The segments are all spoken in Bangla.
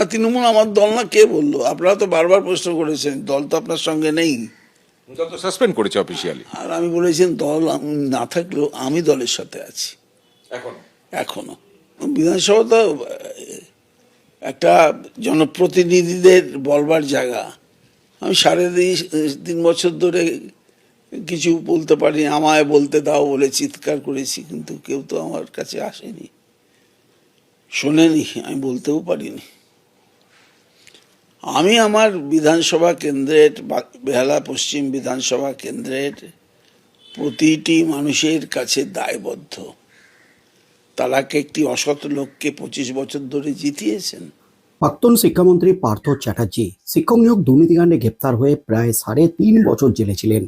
না তৃণমূল আমার দল না কে বলল? আপনারা তো বারবার প্রশ্ন করেছেন দল তো আপনার সঙ্গে নেই। দল তো সাসপেন্ড করেছে অফিসিয়ালি আর আমি বলেছেন দল না থাকলেও আমি দলের সাথে আছি। এখন? এখনও। বিধানসভা তো একটা জনপ্রতিনিধিদের বলবার জায়গা। আমি সাড়ে তিন বছর ধরে কিছু বলতে পারি আমায় বলতে দাও বলে চিৎকার করেছি কিন্তু কেউ তো আমার কাছে আসেনি। শোনেনি আমি বলতেও পারিনি। আমি আমার বিধানসভা কেন্দ্রের বেহালা পশ্চিম বিধানসভা কেন্দ্রের প্রতিটি মানুষের কাছে দায়বদ্ধ। তারা কি একটি অসৎ লোককে পঁচিশ বছর ধরে জিতিয়েছেন। প্রাক্তন শিক্ষামন্ত্রী পার্থ চ্যাটার্জি শিক্ষক নিয়োগ দুর্নীতিকাণ্ডে গ্রেপ্তার হয়ে প্রায় সাড়ে তিন বছর জেলে ছিলেন।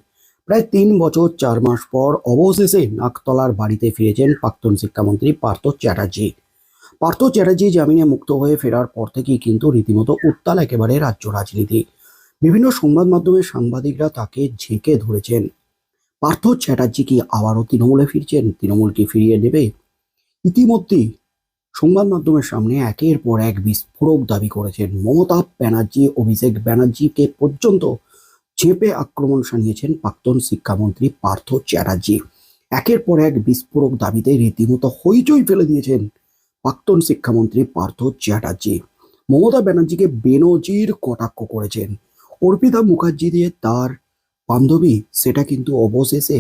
প্রায় তিন বছর, চার মাস পর অবশেষে নাকতলার বাড়িতে ফিরেছেন প্রাক্তন শিক্ষামন্ত্রী পার্থ চ্যাটার্জি। পার্থ চ্যাটার্জি জামিনে মুক্ত হয়ে ফেরার পর থেকেই কিন্তু রীতিমতো উত্তাল একেবারে রাজ্য রাজনীতি। বিভিন্ন সংবাদ মাধ্যমে সাংবাদিকরা তাকে ঝেঁকে ধরেছেন। পার্থ চ্যাটার্জি কি আবারও তৃণমূলে ফিরছেন? তৃণমূল কি ফিরিয়ে নেবে? ইতিমধ্যেই সংবাদ মাধ্যমের সামনে একের পর এক বিস্ফোরক দাবি করেছেন মমতা ব্যানার্জি, অভিষেক ব্যানার্জিকে পর্যন্ত চেপে আক্রমণ শানিয়েছেন প্রাক্তন শিক্ষামন্ত্রী পার্থ চ্যাটার্জি। একের পর এক বিস্ফোরক দাবিতে রীতিমতো হইচই ফেলে দিয়েছেন প্রাক্তন শিক্ষামন্ত্রী পার্থ চ্যাটার্জি, মমতা ব্যানার্জিকে বেনজির কটাক্ষ করেছেন। অর্পিতা মুখার্জি দিয়ে তার বান্ধবী, সেটা কিন্তু অবশেষে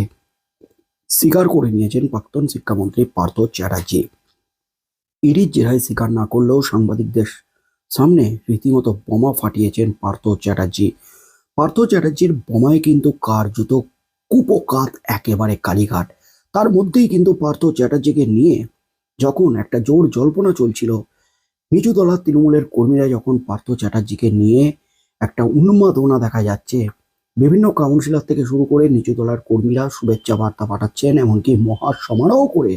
স্বীকার করে নিয়েছেন প্রাক্তন শিক্ষামন্ত্রী পার্থ চ্যাটার্জি। ইডির জেরায় স্বীকার না করলেও সাংবাদিকদের সামনে রীতিমতো বোমা ফাটিয়েছেন পার্থ চ্যাটার্জি। পার্থ চ্যাটার্জির বোমায় কিন্তু কার্যত কুপকাত, একেবারে কালীঘাট। তার মধ্যেই কিন্তু পার্থ চ্যাটার্জিকে নিয়ে যখন একটা জোর জল্পনা চলছিল নিচুতলার তৃণমূলের কর্মীরা যখন পার্থ চ্যাটার্জিকে নিয়ে একটা উন্মাদনা দেখা যাচ্ছে, বিভিন্ন কাউন্সিলর থেকে শুরু করে নিচুতলার কর্মীরা শুভেচ্ছা বার্তা পাঠাচ্ছেন, এমনকি মহা সমারোহ করে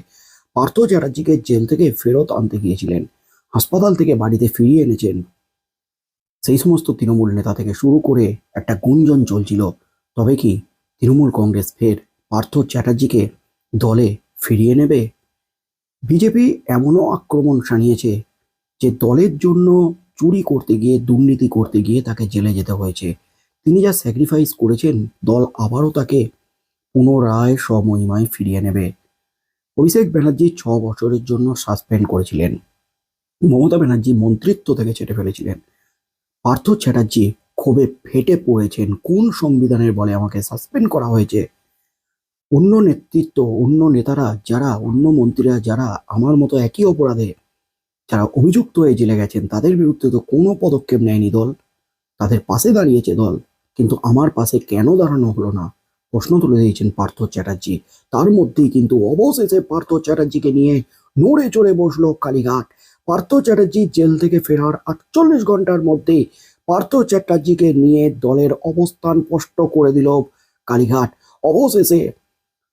পার্থ চ্যাটার্জিকে জেল থেকে ফেরত আনতে গিয়েছিলেন, হাসপাতাল থেকে বাড়িতে ফিরিয়ে এনেছেন। সেই সমস্ত তৃণমূল নেতা থেকে শুরু করে একটা গুঞ্জন চলছিল। তবে কি, তৃণমূল কংগ্রেস ফের পার্থ চ্যাটার্জিকে দলে ফিরিয়ে নেবে? বিজেপি এমনও আক্রমণ শানিয়েছে যে দলের জন্য চুরি করতে গিয়ে, দুর্নীতি করতে গিয়ে তাকে জেলে যেতে হয়েছে। তিনি যা স্যাক্রিফাইস করেছেন, দল আবারও তাকে পুনরায় স্বমহিমায় ফিরিয়ে নেবে। অভিষেক ব্যানার্জি ছ বছরের জন্য সাসপেন্ড করেছিলেন। মমতা ব্যানার্জি মন্ত্রিত্ব থেকে ছেটে ফেলেছিলেন। পার্থ চ্যাটার্জি ক্ষোভে ফেটে পড়েছেন। কোন সংবিধানের বলে আমাকে সাসপেন্ড করা হয়েছে? অন্য নেতৃত্ব, অন্য নেতারা, যারা, অন্য মন্ত্রীরা, যারা আমার মতো একই অপরাধে যারা অভিযুক্ত হয়ে জেলে গেছেন, তাদের বিরুদ্ধে তো কোনো পদক্ষেপ নেয়নি দল। তাদের পাশে দাঁড়িয়েছে দল। কিন্তু আমার পাশে কেন দাঁড়ানো হলো না? প্রশ্ন তুলে দিয়েছেন পার্থ চ্যাটার্জি। তার মধ্যেই কিন্তু অবশেষে পার্থ চ্যাটার্জিকে নিয়ে নড়ে চড়ে বসল কালীঘাট। পার্থ চ্যাটার্জি জেল থেকে ফেরার আটচল্লিশ ঘণ্টার মধ্যে পার্থ চ্যাটার্জিকে নিয়ে দলের অবস্থান স্পষ্ট করে দিল কালীঘাট। অবশেষে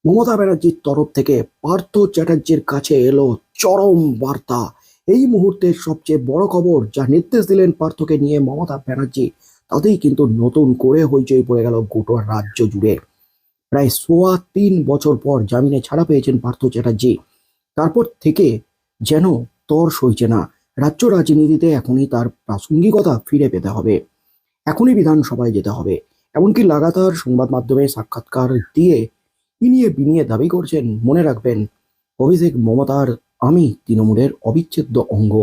মমতা ব্যানার্জির তরফ থেকে পার্থ চ্যাটার্জির কাছে এলো চরম বার্তা। এই মুহূর্তের সবচেয়ে বড় খবর যা নির্দেশ দিলেন পার্থকে নিয়ে মমতা ব্যানার্জি, তাতেই কিন্তু নতুন করে হইচই পড়ে গেল গোটা রাজ্য জুড়ে। প্রায় সোয়া তিন বছর পর জামিনে ছাড়া পেয়েছেন পার্থ চ্যাটার্জি। তারপর থেকে যেন তর সইছে না, রাজ্য রাজনীতিতে এখনই তার প্রাসঙ্গিকতা ফিরে পেতে হবে। এখনই বিধানসভায় যেতে হবে। এমনকি লাগাতার সংবাদ মাধ্যমে সাক্ষাৎকার দিয়ে ইনিয়ে বিনিয়ে দাবি করছেন, মনে রাখবেন, অভিষেক মমতার আমি তৃণমূলের অবিচ্ছেদ্য অঙ্গ।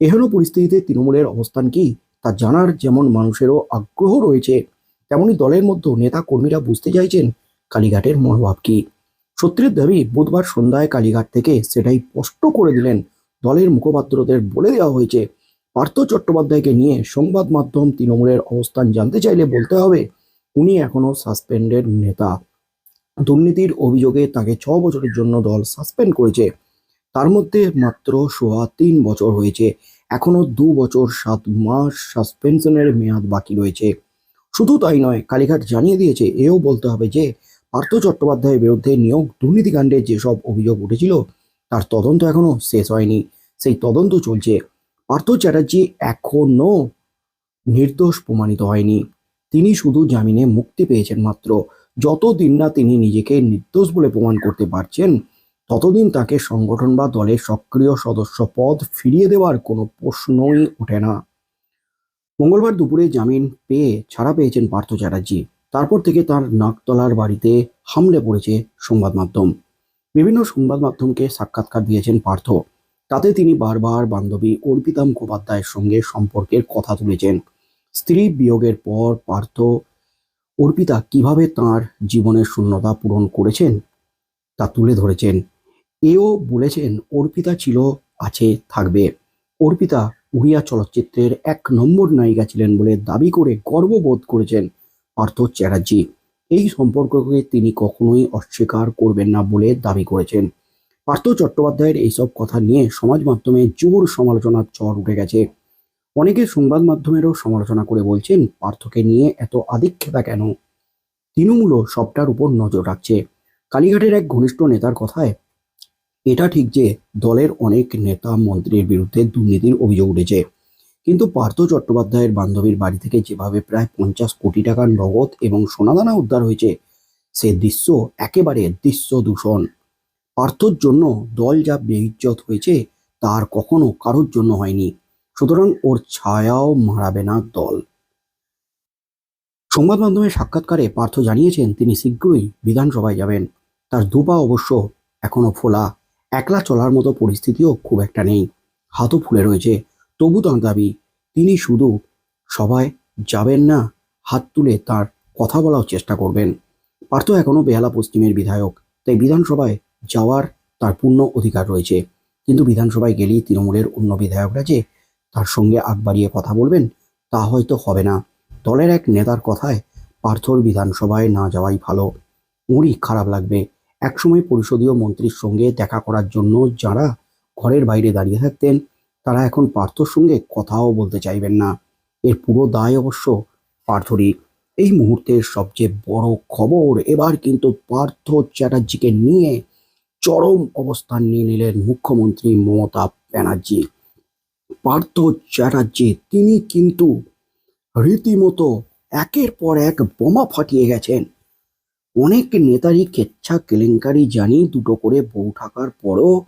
এহেন পরিস্থিতিতে তৃণমূলের অবস্থান কি, তা জানার যেমন মানুষেরও আগ্রহ রয়েছে, তেমনি দলের মধ্যে নেতা কর্মীরা বুঝতে চাইছেন কালীঘাটের মনোভাব কি। সত্যের দাবি, বুধবার সন্ধ্যায় কালীঘাট থেকে সেটাই স্পষ্ট করে দিলেন দলের মুখপাত্রদের বলে দেওয়া হয়েছে। পার্থ চট্টোপাধ্যায়কে নিয়ে সংবাদ মাধ্যম তৃণমূলের অবস্থান জানতে চাইলে বলতে হবে, উনি এখনও সাসপেন্ডেড নেতা। দুর্নীতির অভিযোগে তাকে ছ বছরের জন্য দল সাসপেন্ড করেছে। তার মধ্যে মাত্র সোয়া তিন বছর হয়েছে। এখনও দু বছর সাত মাস সাসপেনশনের মেয়াদ বাকি রয়েছে। শুধু তাই নয়, কালীঘাট জানিয়ে দিয়েছে, এও বলতে হবে যে, পার্থ চট্টোপাধ্যায়ের বিরুদ্ধে নিয়োগ দুর্নীতিকাণ্ডে যেসব অভিযোগ উঠেছিল, তার তদন্ত এখনও শেষ হয়নি। সেই তদন্ত চলছে। পার্থ চ্যাটার্জি এখনও নির্দোষ প্রমাণিত হয়নি। তিনি শুধু জামিনে মুক্তি পেয়েছেন মাত্র। যতদিন না তিনি নিজেকে নির্দোষ বলে প্রমাণ করতে পারছেন, ততদিন তাকে সংগঠন বা দলের সক্রিয় সদস্য পদ ফিরিয়ে দেওয়ার কোনো প্রশ্নই ওঠে না। মঙ্গলবার দুপুরে জামিন পেয়ে ছাড়া পেয়েছেন পার্থ চ্যাটার্জি। তারপর থেকে তার নাকতলার বাড়িতে হামলে পড়েছে সংবাদ মাধ্যম। বিভিন্ন সংবাদ মাধ্যমকে সাক্ষাৎকার দিয়েছেন পার্থ। তাতে তিনি বারবার বান্ধবী অর্পিতা মুখোপাধ্যায়ের সঙ্গে সম্পর্কের কথা তুলেছেন। স্ত্রী বিয়োগের পর পার্থ অর্পিতা কীভাবে তার জীবনের শূন্যতা পূরণ করেছেন তা তুলে ধরেছেন। এও বলেছেন, অর্পিতা ছিল, আছে, থাকবে। অর্পিতা উড়িয়া চলচ্চিত্রের এক নম্বর নায়িকা ছিলেন বলে দাবি করে গর্ববোধ করেছেন পার্থ চ্যাটার্জি। এই সম্পর্ককে তিনি কখনোই অস্বীকার করবেন না বলে দাবি করেছেন। পার্থ চট্টোপাধ্যায়ের এইসব কথা নিয়ে সমাজ মাধ্যমে জোর সমালোচনার চর উঠে গেছে। অনেকে সংবাদ মাধ্যমেরও সমালোচনা করে বলছেন, পার্থকে নিয়ে এত আধিক্ষেতা কেন? তৃণমূলও সবটার উপর নজর রাখছে। কালীঘাটের এক ঘনিষ্ঠ নেতার কথায়, এটা ঠিক যে দলের অনেক নেতা মন্ত্রীর বিরুদ্ধে দুর্নীতির অভিযোগ উঠেছে। কিন্তু পার্থ চট্টোপাধ্যায়ের বান্ধবীর বাড়ি থেকে যেভাবে প্রায় পঞ্চাশ কোটি টাকার নগদ এবং সোনাদানা উদ্ধার হয়েছে, সে দৃশ্য একেবারে দৃশ্য দূষণ। পার্থর জন্য দল যা বেইজ্জত হয়েছে, তার কখনো কারোর জন্য হয়নি। সুতরাং ওর ছায়াও মারাবে না দল। সংবাদ মাধ্যমে সাক্ষাৎকারে পার্থ জানিয়েছেন, তিনি শীঘ্রই বিধানসভায় যাবেন। তার দুপা অবশ্য এখনও ফোলা। একলা চলার মতো পরিস্থিতিও খুব একটা নেই। হাতও ফুলে রয়েছে। তবু তাঁর দাবি, তিনি শুধু সবাই যাবেন না, হাত তুলে তার কথা বলার চেষ্টা করবেন। পার্থ এখনও বেহালা পশ্চিমের বিধায়ক, তাই বিধানসভায় যাওয়ার তার পূর্ণ অধিকার রয়েছে। কিন্তু বিধানসভায় গেলেই তৃণমূলের অন্য বিধায়করা যে তার সঙ্গে আগ বাড়িয়ে কথা বলবেন, তা হয়তো হবে না। দলের এক নেতার কথায় পার্থর বিধানসভায় না যাওয়াই ভালো। ওরই খারাপ লাগবে। একসময় পরিষদীয় মন্ত্রীর সঙ্গে দেখা করার জন্য যারা ঘরের বাইরে দাঁড়িয়ে থাকতেন, তারা এখন পার্থর সঙ্গে কথাও বলতে চাইবেন না। এর পুরো দায় অবশ্য পার্থরই। এই মুহূর্তের সবচেয়ে বড় খবর এবার কিন্তু পার্থ চ্যাটার্জিকে নিয়ে চরম অবস্থান নিয়ে নিলেন মুখ্যমন্ত্রী মমতা ব্যানার্জি। পার্থ চ্যাটার্জি, তিনি কিন্তু রীতিমতো একের পর এক বোমা ফাটিয়ে গেছেন। অনেক নেতারই কেচ্ছা কেলেঙ্কারি জানি দুটো করে বউ থাকার পরও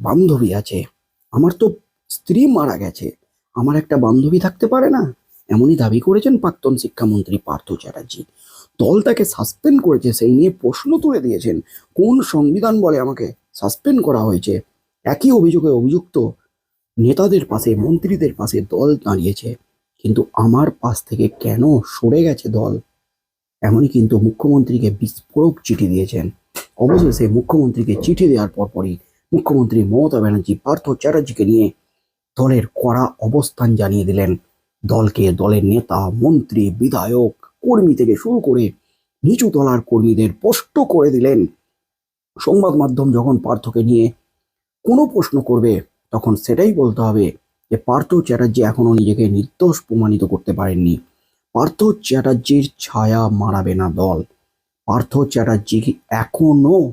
বান্ধবী আছে। আমার তো স্ত্রী মারা গেছে। আমার একটা বান্ধবী থাকতে পারে না? এমনই দাবি করেছেন প্রাক্তন শিক্ষামন্ত্রী পার্থ চ্যাটার্জি। দল তাকে সাসপেন্ড করেছে, সেই নিয়ে প্রশ্ন তুলে দিয়েছেন। কোন সংবিধান বলে আমাকে সাসপেন্ড করা হয়েছে? একই অভিযোগে অভিযুক্ত নেতাদের পাশে, মন্ত্রীদের পাশে দল দাঁড়িয়েছে। কিন্তু আমার পাশ থেকে কেন সরে গেছে দল? এমনই কিন্তু মুখ্যমন্ত্রীকে বিস্ফোরক চিঠি দিয়েছেন। অবশেষে মুখ্যমন্ত্রীকে চিঠি দেওয়ার পরপরই মুখ্যমন্ত্রী মমতা ব্যানার্জি পার্থ চ্যাটার্জিকে নিয়ে দলের কড়া অবস্থান জানিয়ে দিলেন। দলকে দলের নেতা, মন্ত্রী, বিধায়ক, কর্মী থেকে শুরু করে নিচু তলার কর্মীদের স্পষ্ট করে দিলেন। সংবাদ মাধ্যম যখন পার্থকে নিয়ে কোনো প্রশ্ন করবে তখন সেটাই বলতে হবে যে পার্থ চ্যাটার্জি এখনও নিজেকে নির্দোষ প্রমাণিত করতে পারেননি। পার্থ চ্যাটার্জির ছায়া মারাবে না দল। পার্থ চ্যাটার্জি এখনও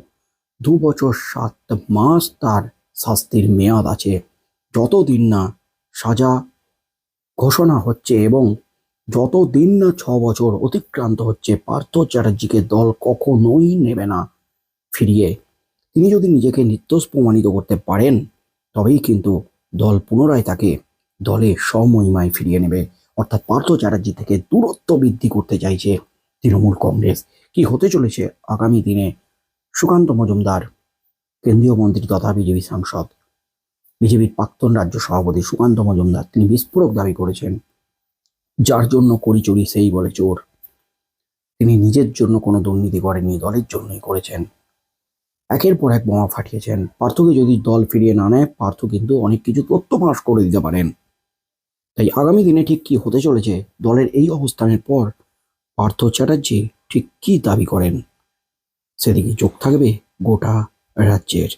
দু বছর সাত মাস তার শাস্তির মেয়াদ আছে। যতদিন না সাজা ঘোষণা হচ্ছে এবং যতদিন না ছ বছর অতিক্রান্ত হচ্ছে, পার্থ চ্যাটার্জিকে দল কখনোই নেবে না ফিরিয়ে। তিনি যদি নিজেকে নির্দোষ প্রমাণিত করতে পারেন তবেই কিন্তু দল পুনরায় তাকে দলে সমহিমায় ফিরিয়ে নেবে। অর্থাৎ পার্থ চ্যাটার্জি থেকে দূরত্ব বৃদ্ধি করতে চাইছে তৃণমূল কংগ্রেস। কি হতে চলেছে আগামী দিনে? সুকান্ত মজুমদার, কেন্দ্রীয় মন্ত্রী তথা বিজেপি সাংসদ। বিজেপির প্রাক্তন রাজ্য সভাপতি সুকান্ত মজুমদার তিনি বিস্ফোরক দাবি করেছেন। যার জন্য করি সেই বলে চোর। তিনি নিজের জন্য কোনো দুর্নীতি করেননি, দলের জন্যই করেছেন। একের পর এক বোমা ফাটিয়েছেন। পার্থকে যদি দল ফিরিয়ে না নেয়, পার্থ কিন্তু অনেক কিছু ফাঁস করে দিতে পারেন। তাই আগামী দিনে ঠিক কি হতে চলেছে, দলের এই অবস্থানের পর পার্থ চ্যাটার্জি ঠিক কি দাবি করেন, সেদিকে চোখ থাকবে গোটা রাজ্যের।